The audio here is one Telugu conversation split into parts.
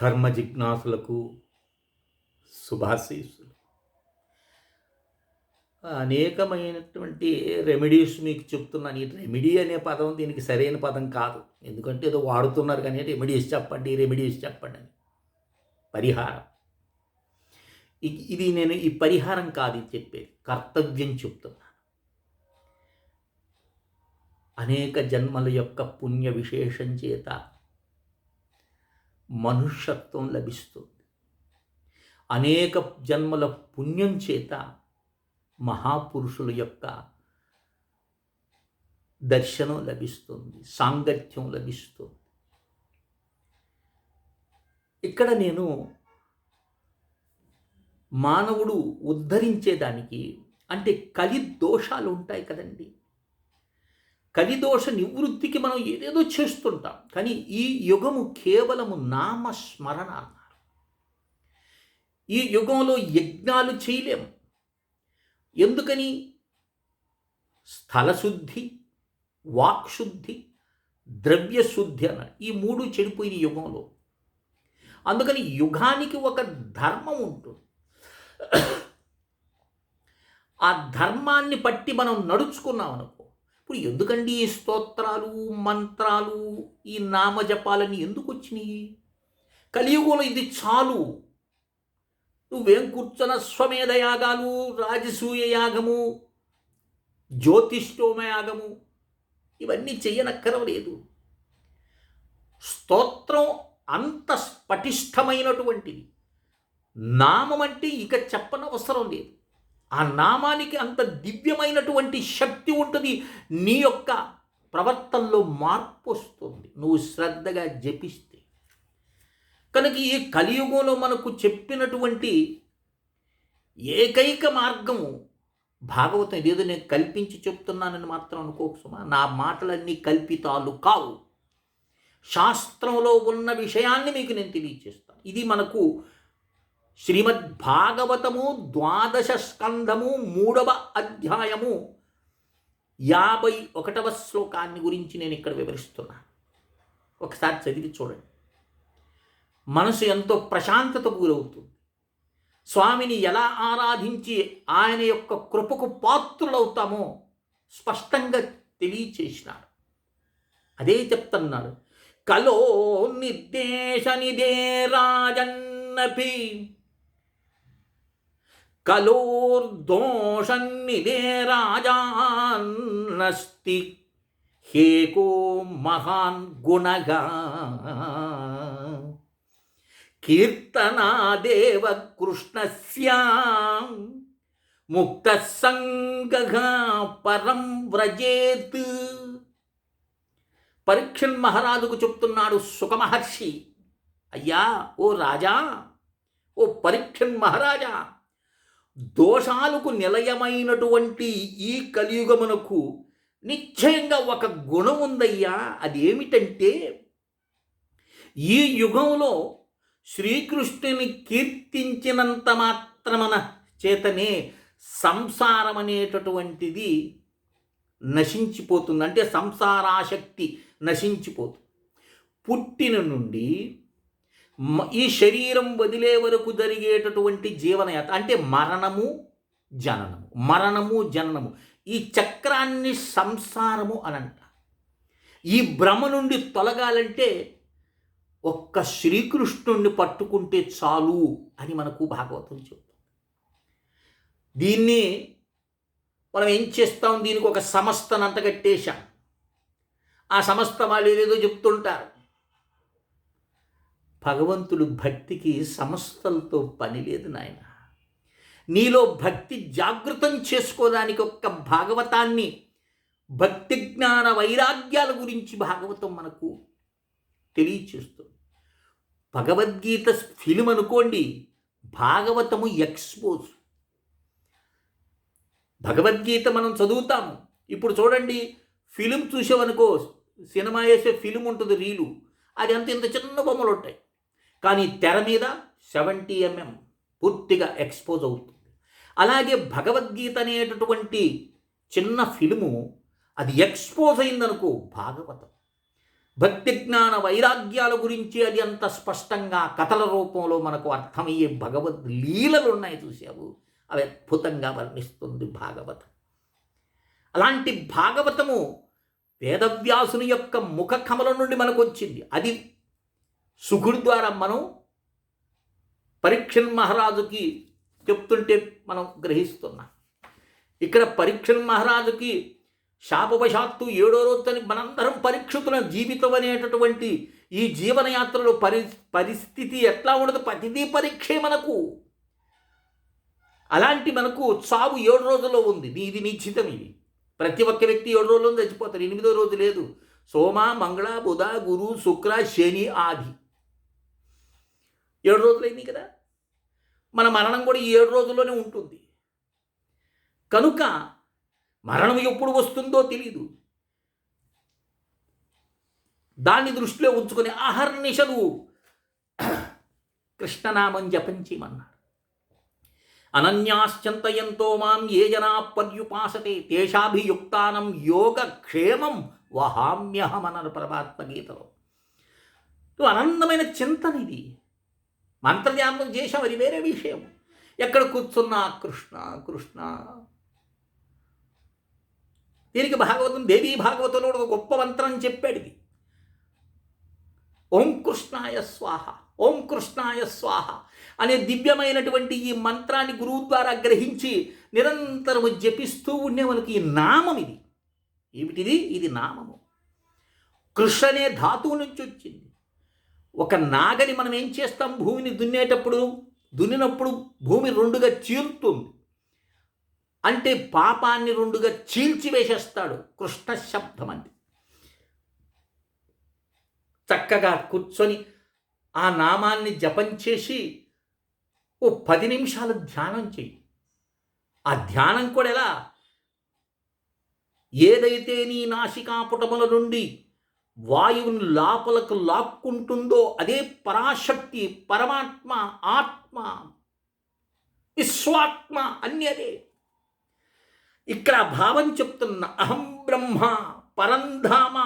ధర్మ జిజ్ఞాసులకు శుభాశీస్సులు. అనేకమైనటువంటి రెమెడీస్ మీకు చెప్తున్నాను. ఈ రెమెడీ అనే పదం దీనికి సరైన పదం కాదు. ఎందుకంటే ఏదో వాడుతున్నారు కానీ రెమెడీస్ చెప్పండి రెమెడీస్ చెప్పండి అని. పరిహారం. ఇది నేను ఈ పరిహారం కాదు ఇది చెప్పేది. కర్తవ్యం చెప్తున్నాను. అనేక జన్మల యొక్క పుణ్య విశేషం చేత మనుష్యత్వం లభిస్తుంది. అనేక జన్మల పుణ్యం చేత మహాపురుషుల యొక్క దర్శనం లభిస్తుంది సాంగత్యం లభిస్తుంది. ఇక్కడ నేను మానవుడు ఉద్ధరించేదానికి అంటే కలి దోషాలు ఉంటాయి కదండి. కలిదోష నివృత్తికి మనం ఏదేదో చేస్తుంటాం. కానీ ఈ యుగము కేవలము నామస్మరణ అన్నారు. ఈ యుగంలో యజ్ఞాలు చేయలేము. ఎందుకని? స్థలశుద్ధి వాక్శుద్ధి ద్రవ్యశుద్ధి అన్నారు. ఈ మూడు చెడిపోయిన యుగంలో. అందుకని యుగానికి ఒక ధర్మం ఉంటుంది. ఆ ధర్మాన్ని పట్టి మనం నడుచుకున్నాం అనుకో ఇప్పుడు ఎందుకండి ఈ స్తోత్రాలు మంత్రాలు ఈ నామజపాలని ఎందుకు వచ్చినాయి కలియుగంలో ఇది చాలు. నువ్వేం కూర్చున్న స్వమేధ యాగాలు రాజసూయ యాగము జ్యోతిష్ఠోమ యాగము ఇవన్నీ చెయ్యనక్కరలేదు స్తోత్రం అంత స్పటిష్టమైనటువంటిది నామం అంటే ఇక చెప్పనవసరం లేదు. ఆ నామానికి అంత దివ్యమైనటువంటి శక్తి ఉంటుంది. నీ యొక్క ప్రవర్తనలో మార్పు వస్తుంది. నువ్వు శ్రద్ధగా జపిస్తే. కనుక ఈ కలియుగంలో మనకు చెప్పినటువంటి ఏకైక మార్గము భాగవతం ఇదేదో నేను కల్పించి చెప్తున్నానని మాత్రం అనుకోకు సుమా. నా మాటలన్నీ కల్పితాలు కావు. శాస్త్రంలో ఉన్న విషయాన్ని మీకు నేను తెలియచేస్తాను. ఇది మనకు శ్రీమద్ భాగవతము ద్వాదశ స్కంధము మూడవ అధ్యాయము యాభై ఒకటవ శ్లోకాన్ని గురించి నేను ఇక్కడ వివరిస్తున్నాను ఒకసారి చదివి చూడండి. మనసు ఎంతో ప్రశాంతతకు గురవుతుంది. స్వామిని ఎలా ఆరాధించి ఆయన యొక్క కృపకు పాత్రులవుతామో స్పష్టంగా తెలియచేసినాడు. అదే చెప్తున్నాడు. కలో నిర్దేశనిదే రాజన్నపి కలోర్దోషన్నిదే రాజాన్నస్తి. హేకో మహాన్ గుణగా. కీర్తనాదేవ కృష్ణస్య. ముక్త సంగగా పరం వ్రజేత్. పరీక్షన్ మహారాజుకు చెప్తున్నాడు సుఖమహర్షి. అయ్యా ఓ రాజా ఓ పరీక్షన్ మహారాజా దోషాలకు నిలయమైనటువంటి ఈ కలియుగమునకు నిశ్చయంగా ఒక గుణం ఉందయ్యా. అదేమిటంటే ఈ యుగంలో శ్రీకృష్ణుని కీర్తించినంత మాత్రమన చేతనే సంసారం అనేటటువంటిది నశించిపోతుంది. అంటే సంసారాశక్తి నశించిపోతుంది. పుట్టిన నుండి ఈ శరీరం వదిలే వరకు జరిగేటటువంటి జీవనయాత్ర అంటే మరణము జననము. మరణము జననము. ఈ చక్రాన్ని సంసారము అని అంట ఈ భ్రమ నుండి తొలగాలంటే ఒక్క శ్రీకృష్ణుణ్ణి పట్టుకుంటే చాలు అని మనకు భాగవతం చెప్తుంది. దీన్ని మనం ఏం చేస్తాం? దీనికి ఒక సంస్థను అంతకట్టేశాం ఆ సంస్థ వాళ్ళు ఏదేదో చెప్తుంటారు. భగవంతుడు భక్తికి సమస్తలతో పని లేదు నాయన. నీలో భక్తి జాగృతం చేసుకోవడానికి ఒక్క భాగవతాన్ని భక్తి జ్ఞాన వైరాగ్యాల గురించి భాగవతం మనకు తెలియచేస్తుంది. భగవద్గీత ఫిలిం అనుకోండి భాగవతము ఎక్స్పోజ్. భగవద్గీత మనం చదువుతాము. ఇప్పుడు చూడండి ఫిలిం చూసామనుకో సినిమా వేసే ఫిలిం ఉంటుంది రీలు. అది అంత ఇంత చిన్న బొమ్మలు ఉంటాయి. కానీ తెర మీద సెవెంటీ ఎంఎం పూర్తిగా ఎక్స్పోజ్ అవుతుంది. అలాగే భగవద్గీత అనేటటువంటి చిన్న ఫిలిము అది ఎక్స్పోజ్ అయిందనుకో భాగవతం. భక్తి జ్ఞాన వైరాగ్యాల గురించి అది అంత స్పష్టంగా కథల రూపంలో మనకు అర్థమయ్యే భగవద్ లీలలు ఉన్నాయి చూసావు అవి అద్భుతంగా వర్ణిస్తుంది భాగవతం. అలాంటి భాగవతము వేదవ్యాసుని యొక్క ముఖ కమల నుండి మనకు వచ్చింది. అది సుఖుడి ద్వారా మనం పరీక్షన్ మహారాజుకి చెప్తుంటే మనం గ్రహిస్తున్నాం. ఇక్కడ పరీక్షన్ మహారాజుకి శాపవశాత్తు ఏడో రోజుని మనందరం పరీక్షితుల జీవితం అనేటటువంటి ఈ జీవనయాత్రలో పరి పరిస్థితి ఎట్లా ఉండదు? ప్రతిదీ పరీక్షే మనకు. అలాంటి మనకు చావు ఏడు రోజుల్లో ఉంది. ఇది నిశ్చితం ఇది. ప్రతి ఒక్క వ్యక్తి ఏడు రోజుల్లో చచ్చిపోతారు ఎనిమిదో రోజు లేదు. సోమ మంగళ బుధ గురు శుక్ర శని ఆది. ఏడు రోజులైంది కదా? మన మరణం కూడా ఈ ఏడు రోజుల్లోనే ఉంటుంది. కనుక మరణం ఎప్పుడు వస్తుందో తెలియదు దాన్ని దృష్టిలో ఉంచుకొని అహర్నిశలు కృష్ణనామం జపించమన్నాడు అనన్యాశ్చంతయంతో మాం ఏ జనా పర్యుపాసతే తేషాభియుక్తానం యోగక్షేమం వహామ్యహమన్నారు పరమాత్మ గీతలో అనందమైన చింతన ఇది మంత్రధ్యానం చేసాం అది వేరే విషయం. ఎక్కడ కూర్చున్నా కృష్ణ కృష్ణ. దీనికి భాగవతం దేవీ భాగవతంలో ఒక గొప్ప మంత్రం చెప్పాడు ఇది ఓం కృష్ణాయ స్వాహ ఓం కృష్ణాయ స్వాహ అనే దివ్యమైనటువంటి ఈ మంత్రాన్ని గురువు ద్వారా గ్రహించి నిరంతరము జపిస్తూ ఉండే మనకి ఈ నామం ఇది. ఏమిటిది? ఇది నామము. కృష్ అనే ధాతువు నుంచి వచ్చింది. ఒక నాగని మనం ఏం చేస్తాం? భూమిని దున్నేటప్పుడు దున్నినప్పుడు భూమి రెండుగా చీలుతుంది అంటే పాపాన్ని రెండుగా చీల్చి వేసేస్తాడు. కృష్ణ శబ్దం అంటే చక్కగా కూర్చొని ఆ నామాన్ని జపం చేసి ఓ పది నిమిషాలు ధ్యానం చెయ్యి. ఆ ధ్యానం కూడా ఎలా? ఏదైతే నీ నాసికాపుటముల నుండి వాయువును లోపలకు లాక్కుంటుందో అదే పరాశక్తి పరమాత్మ ఆత్మ విశ్వాత్మ అన్ని అదే. ఇక్కడ భావం చెప్తున్న అహం బ్రహ్మ పరంధామ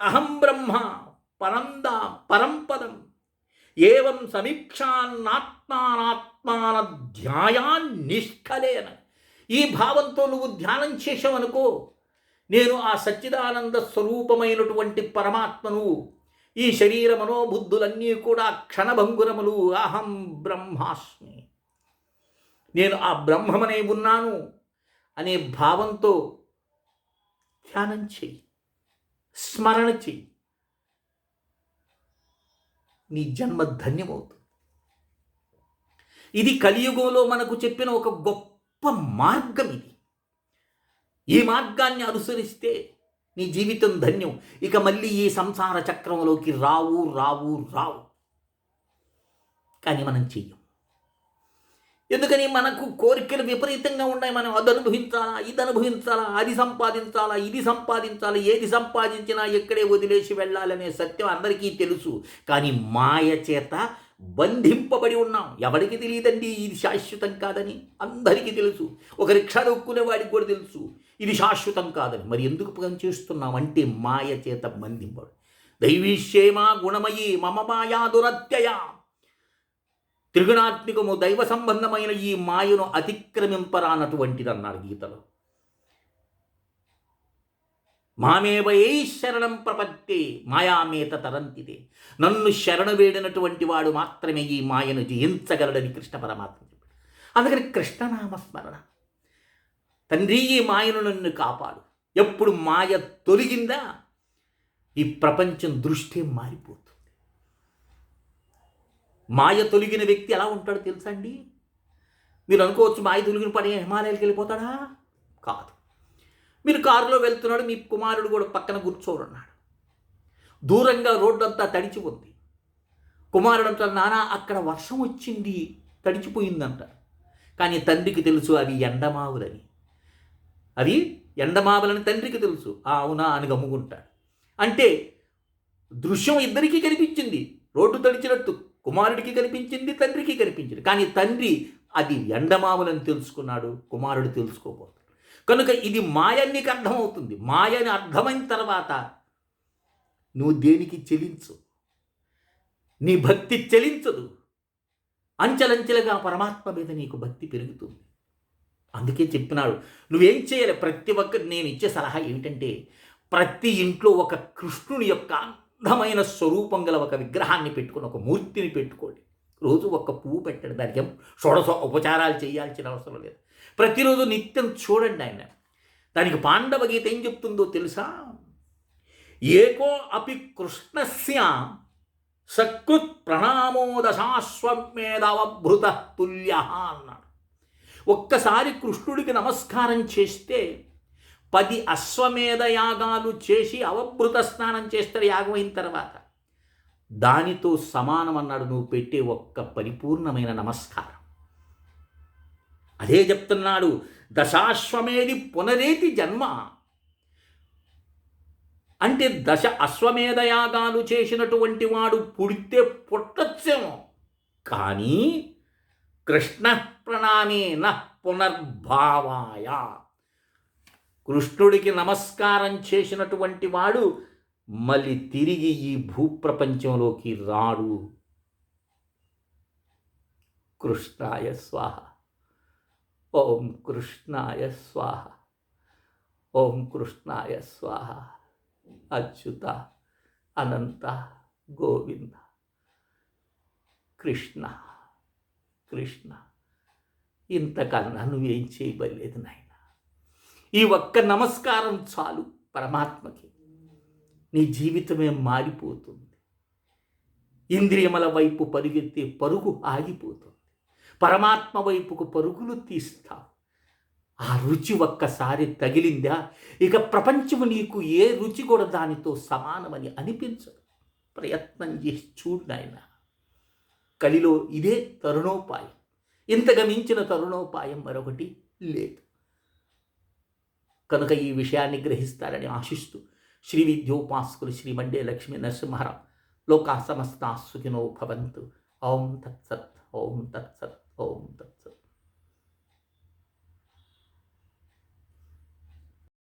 అహం బ్రహ్మ పరందా పరంపదం ఏవం సమీక్షాన్నాత్మానాత్మాన ధ్యాయాన్ నిష్కలేన ఈ భావంతో నువ్వు ధ్యానం చేసావనుకో నేను ఆ సచ్చిదానంద స్వరూపమైనటువంటి పరమాత్మను ఈ శరీర మనోబుద్ధులన్నీ కూడా క్షణభంగురములు అహం బ్రహ్మాస్మి. నేను ఆ బ్రహ్మమనే ఉన్నాను అనే భావంతో ధ్యానం చెయ్యి స్మరణ చెయ్యి నీ జన్మ ధన్యమవుతుంది. ఇది కలియుగంలో మనకు చెప్పిన ఒక గొప్ప మార్గం ఇది. ఈ మార్గాన్ని అనుసరిస్తే నీ జీవితం ధన్యం. ఇక మళ్ళీ ఈ సంసార చక్రంలోకి రావు రావు రావు. కానీ మనం చెయ్యం. ఎందుకని మనకు కోరికలు విపరీతంగా ఉన్నాయి. మనం అది అనుభవించాలా ఇది అనుభవించాలా అది సంపాదించాలా ఇది సంపాదించాలా ఏది సంపాదించినా ఎక్కడే వదిలేసి వెళ్ళాలనే సత్యం అందరికీ తెలుసు. కానీ మాయ చేత బంధింపబడి ఉన్నాం. ఎవరికి తెలియదండి? ఇది శాశ్వతం కాదని అందరికీ తెలుసు. ఒక రిక్షా దొక్కునే వాడికి కూడా తెలుసు. ఇది శాశ్వతం కాదని. మరి ఎందుకు పనిచేస్తున్నాం అంటే మాయ చేత బంధింపడు దైవీశ్యేమ గుణమయి మమ మాయా దురత్యయ. త్రిగుణాత్మికము దైవ సంబంధమైన ఈ మాయను అతిక్రమింపరానటువంటిది అన్నారు గీతలో మామేవయే శరణం ప్రపత్తి మాయామేత తరంతిదే. నన్ను శరణ వేడినటువంటి వాడు మాత్రమే ఈ మాయను జయించగలడని కృష్ణ పరమాత్మ చెప్పాడు. అందుకని కృష్ణనామస్మరణ తండ్రి ఈ మాయను నన్ను కాపాడు. ఎప్పుడు మాయ తొలగిందా? ఈ ప్రపంచం దృష్టి మారిపోతుంది. మాయ తొలగిన వ్యక్తి ఎలా ఉంటాడో తెలుసా అండి? మీరు అనుకోవచ్చు మాయ తొలగిన పని హిమాలయాలకు వెళ్ళిపోతాడా? కాదు. మీరు కారులో వెళ్తున్నాడు మీ కుమారుడు కూడా పక్కన కూర్చోడున్నాడు దూరంగా రోడ్డు అంతా తడిచి ఉంది. కుమారుడు అంటారు నానా అక్కడ వర్షం వచ్చింది తడిచిపోయిందంట. కానీ తండ్రికి తెలుసు అవి ఎండమావులని. అది ఎండమావులని తండ్రికి తెలుసు. ఆ అవునా అని గమ్ముకుంటాడు. అంటే దృశ్యం ఇద్దరికీ కనిపించింది. రోడ్డు తడిచినట్టు కుమారుడికి కనిపించింది తండ్రికి కనిపించింది. కానీ తండ్రి అది ఎండమావులని తెలుసుకున్నాడు కుమారుడు తెలుసుకోబోతాడు కనుక ఇది మాయ నీకు అర్థమవుతుంది. మాయని అర్థమైన తర్వాత నువ్వు దేనికి చెలించు? నీ భక్తి చెలించదు. అంచెలంచెలుగా పరమాత్మ మీద నీకు భక్తి పెరుగుతుంది. అందుకే చెప్పినాడు నువ్వేం చేయాలి? ప్రతి ఒక్కరు నేను ఇచ్చే సలహా ఏమిటంటే ప్రతి ఇంట్లో ఒక కృష్ణుని యొక్క అందమైన స్వరూపం గల ఒక విగ్రహాన్ని పెట్టుకొని ఒక మూర్తిని పెట్టుకోండి. రోజు ఒక్క పువ్వు పెట్టండి దానికి షోడశ ఉపచారాలు చేయాల్సిన అవసరం లేదు. ప్రతిరోజు నిత్యం చూడండి ఆయన. దానికి పాండవ గీత ఏం చెప్తుందో తెలుసా? ఏకో అపి కృష్ణస్య సకృత్ ప్రణామోదశాశ్వమేధవభృత తుల్య అన్నాడు. ఒక్కసారి కృష్ణుడికి నమస్కారం చేస్తే పది అశ్వమేధ యాగాలు చేసి అవభృత స్నానం చేస్తారు యాగం అయిన తర్వాత. దానితో సమానం అన్నాడు నువ్వు పెట్టే ఒక్క పరిపూర్ణమైన నమస్కారం. అదే చెప్తున్నాడు దశాశ్వమేధి పునరేతి జన్మ. అంటే దశ అశ్వమేధయాగాలు చేసినటువంటి వాడు పుడితే పుట్టచ్చేమో. కానీ కృష్ణ ప్రణామేన పునర్భావాయ. కృష్ణుడికి నమస్కారం చేసినటువంటి వాడు మళ్ళీ తిరిగి ఈ భూప్రపంచంలోకి రాడు. కృష్ణాయ స్వాహ. ఓం కృష్ణాయ స్వాహ. ఓం కృష్ణాయ స్వాహ. అచ్యుత అనంత గోవింద. కృష్ణ. కృష్ణ. ఇంతకన్నా నువ్వేం చేయబడలేదు నాయన. ఈ ఒక్క నమస్కారం చాలు పరమాత్మకి. నీ జీవితమే మారిపోతుంది. ఇంద్రియముల వైపు పరుగెత్తే పరుగు ఆగిపోతుంది. పరమాత్మ వైపుకు పరుగులు తీస్తావు. ఆ రుచి ఒక్కసారి తగిలిందా? ఇక ప్రపంచము నీకు ఏ రుచి కూడా దానితో సమానమని అనిపించదు. ప్రయత్నం చేసి చూడు నాయనా. కలిలో ఇదే తరుణోపాయం. ఇంత మించిన తరుణోపాయం మరొకటి లేదు. కనుక ఈ విషయాన్ని గ్రహిస్తారని ఆశిస్తూ శ్రీ విద్యోపాసకులు శ్రీ మండే లక్ష్మీ నరసింహారావు లోకా సమస్త సుఖినో భవంతు. ఓం తత్సత్ ఓం తత్సత్ ఓం తత్సత్.